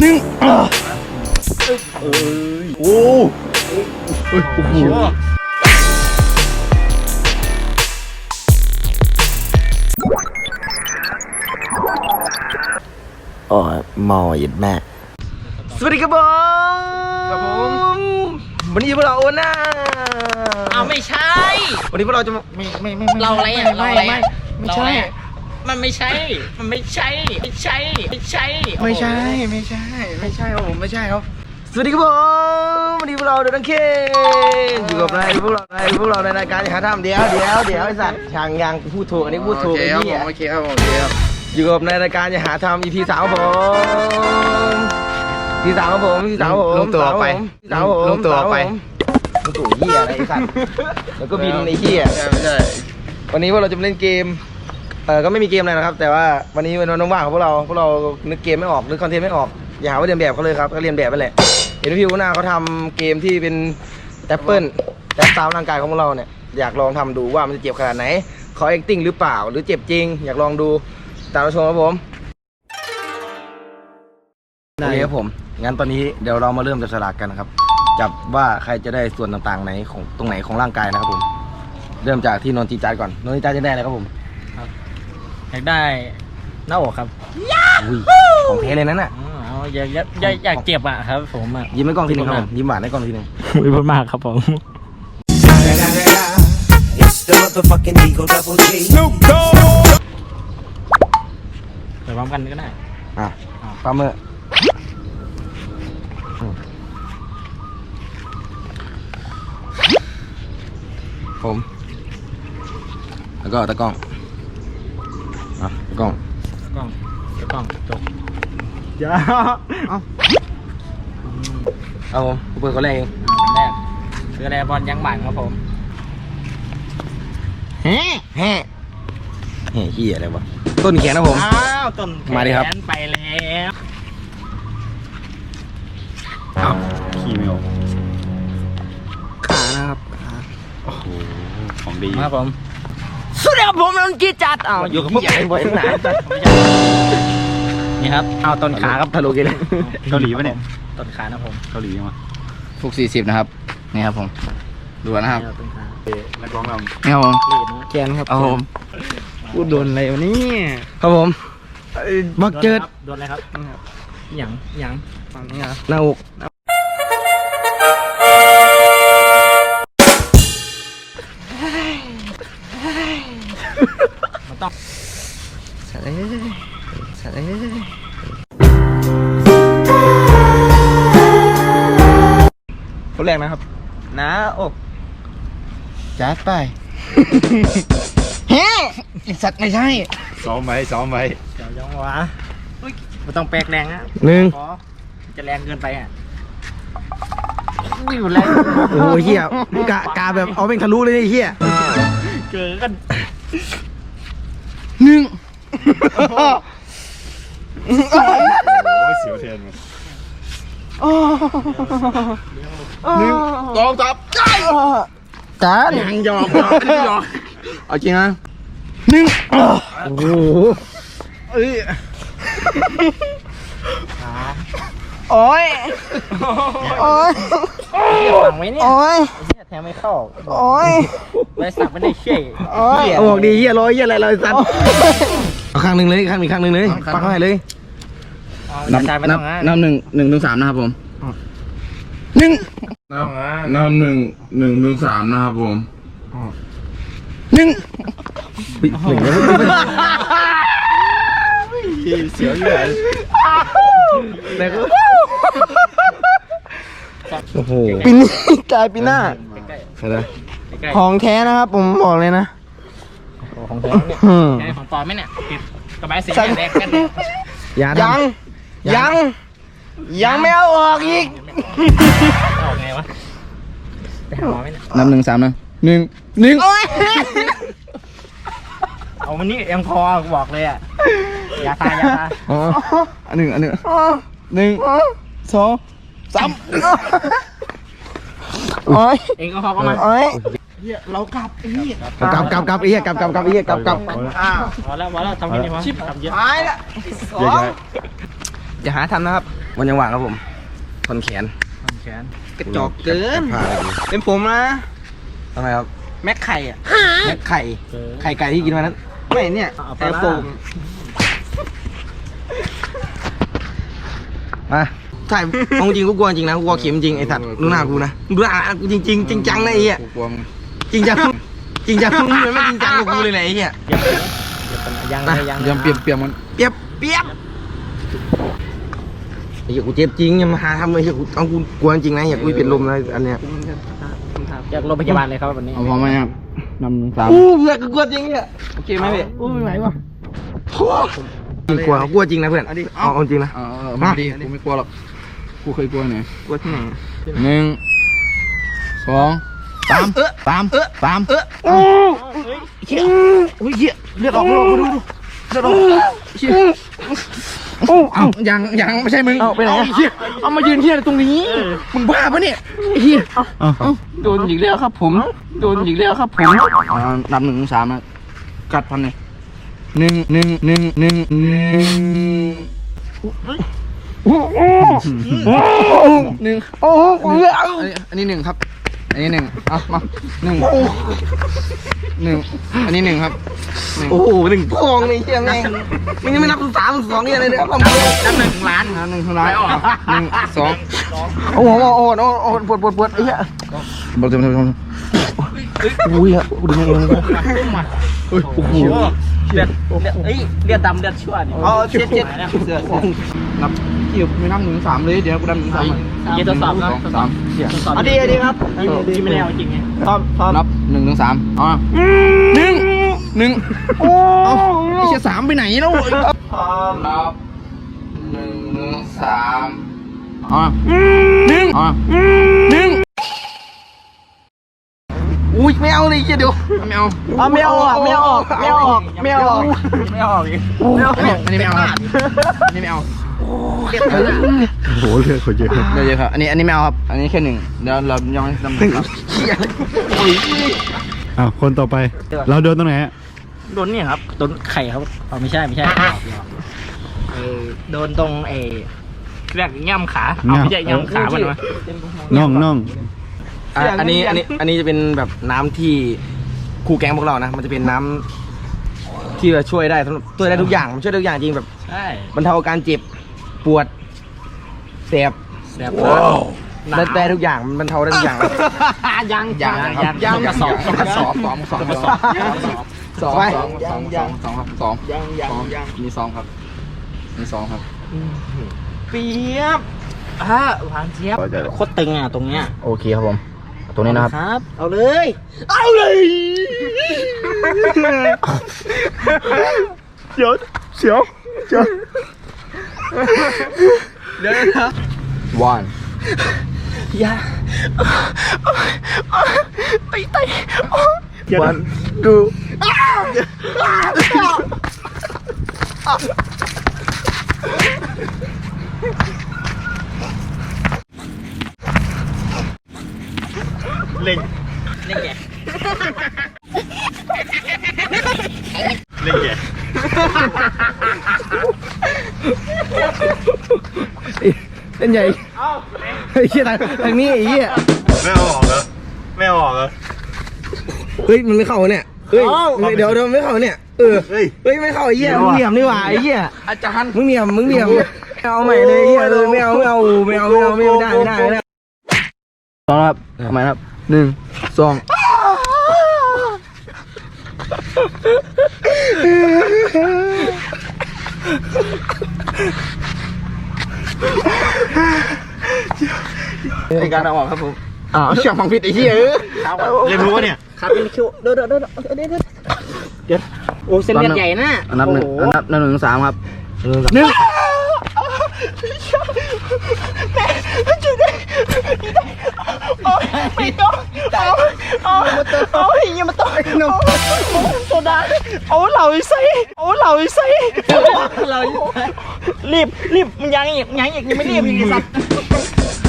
หนึ่งเอ้ยโอ้โอ้โหอ๋อเมาหยิดแม่ สวัสดีครับผมครับผมวันนี้พวกเราโอน่าเอาไม่ใช่ วันนี้พวกเราจะมาไม่ไม่ไม่ม่เราอะไรอะเราอะไรไม่อะไม่เราใช่ มันไม่ใช่ มันไม่ใช่ ไม่ใช่ ไม่ใช่ไม่ใช่ ไม่ใช่ ไม่ใช่ครับผมไม่ใช่ครับ สวัสดีครับผมวันนี้พวกเราเดนังเคอยู่กับนายพวกเรานายพวกเราในรายการหาทำเดี๋ยวเดี๋ยวเดี๋ยวไอ้สัตว์ช่างยังพูดถูกอันนี้พูดถูกโอเคไอ้ครับเหี้ผยมโอเคครับผมโอเคครับอยู่กับในรายการอย่าหาทำ EP สามครับผมที่สามครับผมที่สามครับผมลงตัวไปที่สามครับผมลงตัวไปลงตัวเหี้ยอะไรไอ้สัตว์แล้วก็บินในเหี้ยใช่ไม่ใช่วันนี้พวกเราจะมาเล่นเกม เออก็ไม่มีเกมอะไรนะครับ แต่ว่าวันนี้เป็นวันว่างของพวกเราพวกเรานึกเกมไม่ออกนึกคอนเทนต์ไม่ออกอย่าหาว่าเรียนแบบเขาเลยครับก็เรียนแบบไปแหละเห็นพี่วหน้าเขาทำเกมที่เป็นแอปเปิลแอปตามร่างกายของพวกเราเนี่ยอยากลองทำดูว่ามันจะเจ็บขนาดไหนเขา acting หรือเปล่า หรือเจ็บจริง อยากลองดูตามเราชมครับผมโอเคครับผมงั้นตอนนี้เดี๋ยวเรามาเริ่มจับฉลากกันนะครับจับว่าใครจะได้ส่วนต่างๆไหนของตรงไหนของร่างกายนะครับผม เริ่มจากที่นนจีจัดก่อนนนจีจัดจะได้อะไรครับผม อยากได้หน้าอกครับอุ้ยของแท้เลยนั่นน่ะอ๋อเอาอยากอยากอยากอยากเจ็บอะครับ ผมอะ ยิ้มให้กล้องทีหนึงครับผมยิ้มหวานให้กล้องทีหนึง ไม่พูดมากครับผม It's the motherfucking Eagle Double G. ไปพร้อมกันก็ได้ อะปลาเมื่อผม แล้วก็ตะกล้อง อะตะกล้องกล้องกล้องจบเอาผมกูเปิดคนแรกเองอันแรกคืออะไรบอลยังบังครับผมแฮ่แฮ่แฮ่ขี้ยอะไรวะต้นแขนนะผมอ้าวต้นแขนมาดิครับไปแล้วขี่ไม่ออกขานะครับของดีมาครับผมสวัสดี ครับผมนนท์จีจัดอ้าวอยู่กับพวกใหญ่บ่อยหนานี่ครับเอาต้นขาครับทะลุกันเลยเกาหลีปะเนี่ยต้นขานะผมเกาหลีมาฟุกสี่สิบนะครับนี่ครับผมดูนะครับเอาต้นขานักร้องเรานี่ครับผมลีดนะแกนครับเอาผมพูดโดนอะไรวะเนี่ยครับผมบักเจิดโดนอะไรครับหยังหยังฝั่งนี้เหรอหน้าอก คนแรกนะครับหน้าอกจัดไป เฮ้ไอ้สัตว์ไม่ใช่ซ้อมไว้ซ้อมไว้เดี๋ยวยังวะเฮ้ยมันต้องแปลกแรงนะหนึ่งขอจะแรงเกินไปอะอยู่แล้วโอ้โหเฮียกะกาแบบเอาเป็นทะลุเลยไอ้เฮียเกินหนึ่ง โอ้ยเสียวแทนมันหนึ่งสองสามจ้ายังยอมยอมยอมเอาจริงนะหนึ่งโอ้โหเอ้ยโอ้ยโอ้ยฝังไว้เนี่ยโอ้ยไอ้เหี้ยแทงไม่เข้าโอ้ยไว้สับไม่ได้เช่โอ้ยเอาบอกดีเฮียร้อยเฮียอะไรเราสัตว์เอาข้างหนึ่งเลยข้างหนึ่งข้างหนึ่งเลยปักเข้าให้เลย นับชายไม่ต้องนะนับหนึ่งหนึ่งถึงสามนะครับผมหนึ่งนับนับหนึ่งหนึ่งถึงสามนะครับผมหนึ่งหนึ่งแล้วเสียวอยู่ไหนแล้วก็โอ้โหปีนี้กลายปีหน้าใกล้ใช่ไหมๆใกล้ของแท้นะครับผมบอกเลยนะๆของแท้เนี่ยอืมแท้ของปลอมไหมเนี่ยติดกระบะสีแดงกันเนี่ยอย่ายัง ยัง ยังไม่เอาออกอีก ออกไงวะไปหาหมอไหมเนี่ยนับหนึ่งสามนะหนึ่งหนึ่งเอาวันนี้เอ็มคอกูบอกเลยอะอย่าตายอย่าตายอ๋ออันหนึ่งอันหนึ่งหนึ่งสองสามโอ้ยเองก็คอก็มาโอ้ยกลับกลับกลับกลับไอ้เหี้ยกลับกลับกลับไอ้เหี้ยกลับกลับพอแล้วพอแล้วทำแค่นี้พอชิบทำเยอะหายละเยอะแยะ อย่าหาทำนะครับ วันยังว่างครับผมทนแขนแขนกระจอกเกินผ่าอะไรดีเป็นผมนะทำไมครับ แม็กไข่อะแม็กไข่ ไข่ไก่ที่กินมานั้น ไม่เนี่ยไอ้โป่งมาใช่เอาจริงกูกลัวจริงนะกูกลัวเข็มจริงไอ้สัตว์ดูหน้ากูนะดูหน้ากูจริงจริงๆจริงจังนะไอ้เหี้ยกูกลัวมึงจริงจังจริงจังมึงเลยไม่จริงจังกับกูเลยนะไอ้เหี้ยยังนะยังยังเปรียบเปรียบมันเปียบเปียบ ไอ้เหี้ยกูเจ็บจริงอย่ามาหาทำเลยเหี้ยกูเอากูกลัวจริงนะเหี้ยกูเป็นลมนะอันเนี้ยอยากโรงพยาบาลเลยครับวันนี้เอาพร้อมไหมครับนำหนึ่งสามอู้เหี้ยกูกลัวจริงเนี่ยโอเคไหมพี่อู้ไม่ไหววะจริงกลัวกลัวจริงนะเพื่อนเอาเอาจริงนะเอาเอามาดีกูไม่กลัวหรอกกูเคยกลัวไหนกลัวที่ไหนหนึ่งสองสามสามสามเออโอ้เหี้ยโอ้ยเหี้ยเลือดออกเลือดออกมาดูดูเลือดออกเหี้ย โอ้เอายังยังไม่ใช่มึงเอาไปไหนอะ เหี้ยเอามายืนเหี้ยอะไรตรงนี้ มึงบ้าปะเนี่ยไอ้เหี้ยโดนอีกแล้วครับ ผมโดนอีกแล้วครับผมเอานับหนึ่งถึงสามนะกัดพันเลยหนึ่งหนึ่งหนึ่งหนึ่งหนึ่งหนึ่งโอ้โหเลือดอันนี้อันนี้หนึ่งครับ อันนี้หนึ่งเอามาหนึ่งหนึ่งอันนี้หนึ่งครับหนึ่งโอ้โหหนึ่งพองนี่เชี่ยแม่งมึงยังไม่นับสามสองเนี่ยเลยเนี่ยผมนับหนึ่งล้านนะหนึ่งเท่าไหร่หนึ่งสองโอ้โหโอ้โหโอ้โหโอ้โหปวดปวดปวดไอ้เหี้ยบอลเต็มเต็มเต็มโอ้ยอะกูดึงเองเลยโอ้โหเลือดเลือดเอ้ยเลือดดำเลือดชั่วนี่อ๋อเจ็ดเจ็ดเสือ นับที่ไม่นับหนึ่งถึงสามเลยเดี๋ยวกูนับหนึ่งถึงสามยี่ทดสอบครับสองสามเอาดีเอาดีครับที่ไม่ได้เอาจริงไงพร้อมพร้อมนับหนึ่งถึงสามเอ๋อหนึ่งหนึ่งเอาไอ้เชี่ยสามไปไหนแล้วพร้อมนับหนึ่งถึงสามอ๋อหนึ่งอ๋อหนึ่ง อุ้ยไม่เอาเลยเชี่ยเดี๋ยวไม่เอาเอาไม่เอาอะไม่เอาออกไม่เอาออกไม่เอาออกไม่เอาออกอีกไม่เอาออกอันนี้ไม่เอาครับอันนี้ไม่เอาโอ้โหเลือดคนเยอะเดี๋ยวเดี๋ยวครับอันนี้อันนี้ไม่เอาครับอันนี้แค่หนึ่งเดี๋ยวเรายังไม่ทำหนึ่งครับอ้าวคนต่อไป เราโดนตรงไหนฮะโดนเนี่ยครับโดนไข่ครับอ๋อไม่ใช่ไม่ใช่เออโดนตรงเอเรียกย่ำขาเอาไม่ใช่ย่ำขามันวะน่องน่อง อะอันนี้อันนี้อันนี้จะเป็นแบบน้ำที่คู่แก๊งพวกเรานะ มันจะเป็นน้ำที่จะช่วยได้สำหรับช่วยได้ทุกอย่างมันช่วยได้ทุกอย่างจริงแบบใช่บรรเทาอาการเจ็บปวดแสบแบบได้ได้ทุกอย่างมันบรรเทาได้ทุกอย่างยังยังครับยังกระสอบกระสอบสองสองกระสอบสองไปสองสองสองสองครับสองยังยังยังมีสองครับ มีสองครับเปียบอ่าหวานเจี๊ยบโคตรตึงอะตรงเนี้ย โอเคครับผม ตรงนี้นะครับ ครับ เอาเลย เอาเลยเดี๋ยวเสียวเดี๋ยวเดี๋ยวนะ one อย่าไอ้ไตวันดู เล่นใหญ่ไอ้เหี้ยทางทางนี้ไอ้เหี้ยไม่เอาออกเหรอไม่เอาออกเหรอเฮ้ยมันไม่เข้าเนี่ยเฮ้ยเดี๋ยวเดี๋ยวไม่เข้าเนี่ยเออเฮ้ยเฮ้ยไม่เข้าไอ้เหี้ยมึงเหลี่ยมนี่หว่าไอ้เหี้ยอาจารย์มึงเหลี่ยมมึงเหลี่ยมเอาใหม่เลยไอ้เหี้ยเลยไม่เอาไม่เอาไม่เอาไม่เอาไม่เอาไม่ได้ไม่ได้ไม่ได้สองครับทำไมครับ หนึ่งสองในการเอาออกครับผมอ้าวเชือกฟังผิดไอ้เหี้ยเออเรียนรู้วะเนี่ยครับเป็นคิวเดี๋ยวเดี๋ยวเดี๋ยวเดี๋ยวเดี๋ยวเดี๋ยวโอ้เส้นเลือดใหญ่นะอันนับหนึ่งโอ้อันนับนับหนึ่งถึงสามครับหนึ่ง ไม่ต้องเอาเอาเอาอย่ามาต่อยหนูโซดาโอ้เหล่าใส่โอ้เหล่าใส่เรารีบรีบมันยังอีกยังอีกยังไม่รีบอีกไอ้สัตว์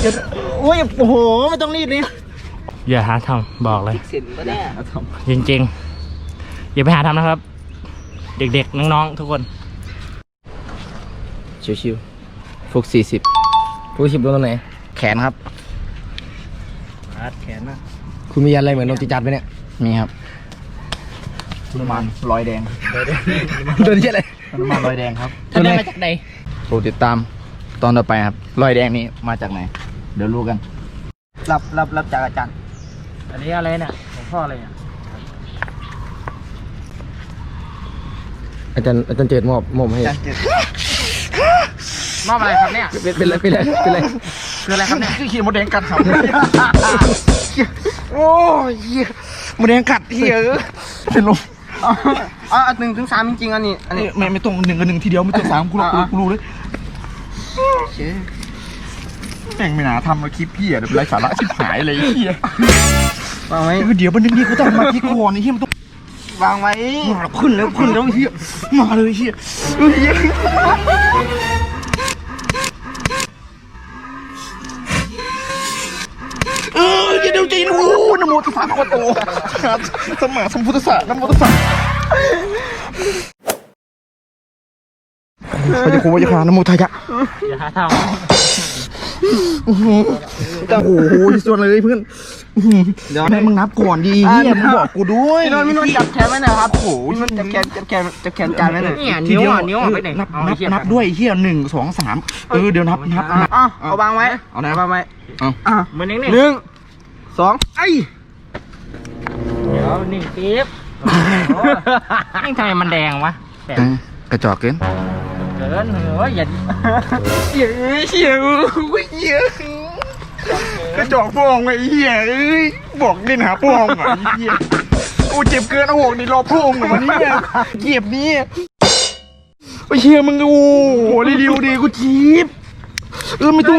เดี๋ยวโอ้ยโอ้โหไม่ต้องรีบนี่อย่าหาทำบอกเลยเสร็จปะเนี่ยจริงๆ อย่าไปหาทำนะครับ เด็กๆ น้องๆ ทุกคน ชิวๆฟุกสี่สิบคุณขิบโดนตรงไหน แขนครับ รัดแขนนะคุณมีอะไรเหมือนโดนจีจัดไหมเนี่ยมีครับน้ำมันรอยแดงโดนที่อะไรน้ำมันรอยแดงครับท่านได้มาจากไหนโปรดติดตามตอนต่อไปครับรอยแดงนี้มาจากไหน เดี๋ยวรู้กัน รับรับรับจากอาจารย์ อันนี้อะไรเนี่ยของพ่ออะไรเนี่ยอาจารย์อาจารย์เจดมอบมอบให้มอบอะไรครับเนี่ยเป็นเป็นอะไรเป็นอะไรเป็นอะไร คืออะไรครับเนี่ยคือขีดมดแดงกัดครับโอ้ยมดแดงกัดเหี้ยเป็นลมอ๋อหนึ่งถึงสามจริงๆอันนี้อันนี้ไม่ไม่ต้องหนึ่งกับหนึ่งทีเดียวไม่ต้องสามกูรู้กูรู้รู้เลยแม่งไม่น่าทำมาคลิปพี่อะเดี๋ยวไรสาระชิบหายเลยเหี้ยวางไว้เดี๋ยวมันนึงนี่กูต้องมาที่ก่อนไอ้เหี้ยมันต้องวางไว้มาขึ้นแล้วขึ้นแล้วเหี้ยมาเลยเหี้ยเฮ้ย วใจนะโอ้นะโมตัสสะโคโตครับสมมาสมพุทธะนะโมตัสสะพระเจ้าโคพระเจ้าคานะโมทายะอย่าหาทโอ้โหส่วนเลยเพื่อนเดี๋ยวให้มึงนับก่อนดีเฮียมึงบอกกูด้วยพี่นนท์พี่นนท์จับแขนไว้หน่อยครับโอ้โหพี่นนท์จับแขนจับแขนจับแขนจานไว้หน่อยเนี่ยนิ้วอะนิ้วอะไปไหนนับเอานับเหี้ย นับด้วยเฮียหนึ่งสองสามเออเดี๋ยวนับนับนับ อะเอาวางไว้เอาไหน วางไว้เอาอะเหมือนเองเนี่ยหนึ่ง สองไอ้เดี๋ยวนิ่งปี๊บนี่ทำไมมันแดงวะแดงกระจอกเกินเกินเฮ้ยอย่าเฮียเฮียเฮียกระจอกพองไอ้เฮียเอ้ยบอกเล่นหาพองอะไอ้เฮียโอ้เจ็บเกินเอาหกนี่รอพองหน่อยวันนี้เกียบนี้ไอ้เฮียมึงโอ้โหรีวิวดีกูจีบ เออไม่ต้อง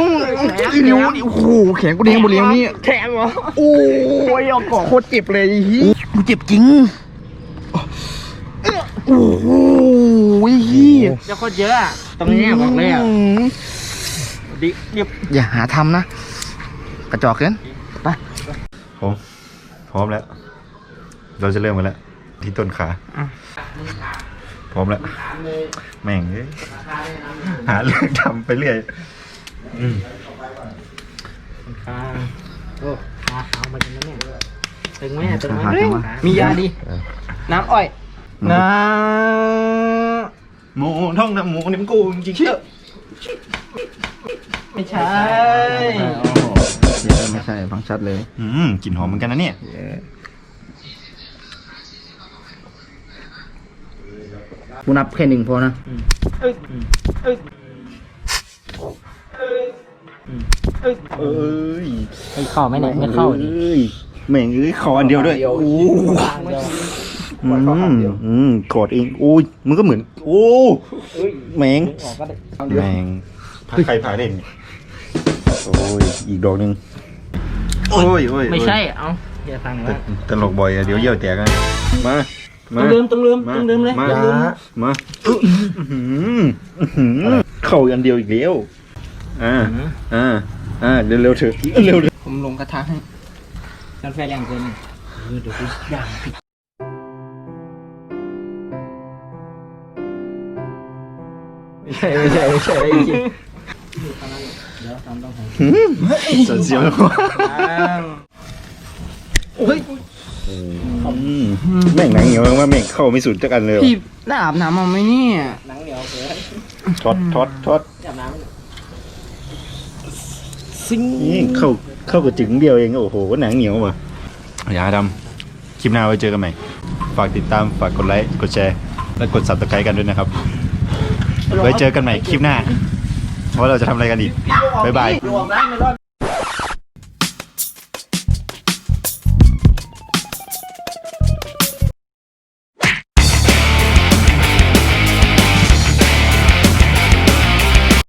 อีนิ้วนี่โอ้โหแขนกูแดงหมดเลยนี่แขนเหรอโอ้ยเอาเกาะโคตรเจ็บเลยเฮียกูเจ็บจริงโอ้โหเฮียจะโคตรเยอะตรงนี้บอกเลยอะดิดิบอย่าหาทำนะกระจอกเกินไปผมพร้อมแล้ว เราจะเริ่มกันแล้ว ที่ต้นขาพร้อมแล้ว แม่งเอ้ยหาเรื่องทำไปเรื่อย อืมขาโอ้ขาขาวมาจนนั้นเนี่ยตึงไหมตึงไหมขาขาวมามียาดีน้ำอ้อย น้หมูท่องนะหมูนี่มันกูจริงๆเออำไม่ใช่ไม่ใช่ฟังชัดเลย อืมกลิ่นหอมเหมือนกันนะเนี่ยกูนับแค่หนึ่งพอนะเอ้ย ไม่เข้าไหมเนี่ยไม่เข้าดิเอ้ยแม่งเอ้ยขออันเดียวด้วยโอ้อืมอืมกอดเองโอ้ยมันก็เหมือน โอ้แม่งแม่งใครพาเล่นเนี่ยโอ้ยอีกดอกหนึ่งโอ้ยโอ้ยไม่ใช่เอ้าอย่าฟังแต่ว่าตลกบ่อยอะเดี๋ยวเยี่ยวแตกกันมามาต้องลืมต้องลืมมาต้องลืมเลยมาต้องลืมมาอื้อหืออื้อหือเข้าอันเดียวอีกแล้วอ่าอ่า อ่าเร็วๆเถอะเร็วๆผมลงกระทะให้กาแฟแรงเกินเออเดี๋ยวกูย่างผิดไม่ใช่ไม่ใช่ไม่ใช่จริงสันเสียวแม่งหนังเหนียวมากว่าแม่งเข้าไม่สุดจักอันเลยว่ะพี่ได้อาบน้ำมาไหมเนี่ยหนังเหนียวเกินช็อตช็อตช็อตจับน้ำ นี่เข้าเข้ากับจึงเดียวเองโอ้โหหนังเหนียวว่ะอย่าดำคลิปหน้าไว้เจอกันใหม่ ฝากติดตามฝากกดไลค์กดแชร์ และกด subscribe กันด้วยนะครับ ไว้เจอกันใหม่คลิปหน้าว่าเราจะทำอะไรกันอีกบ๊ายบาย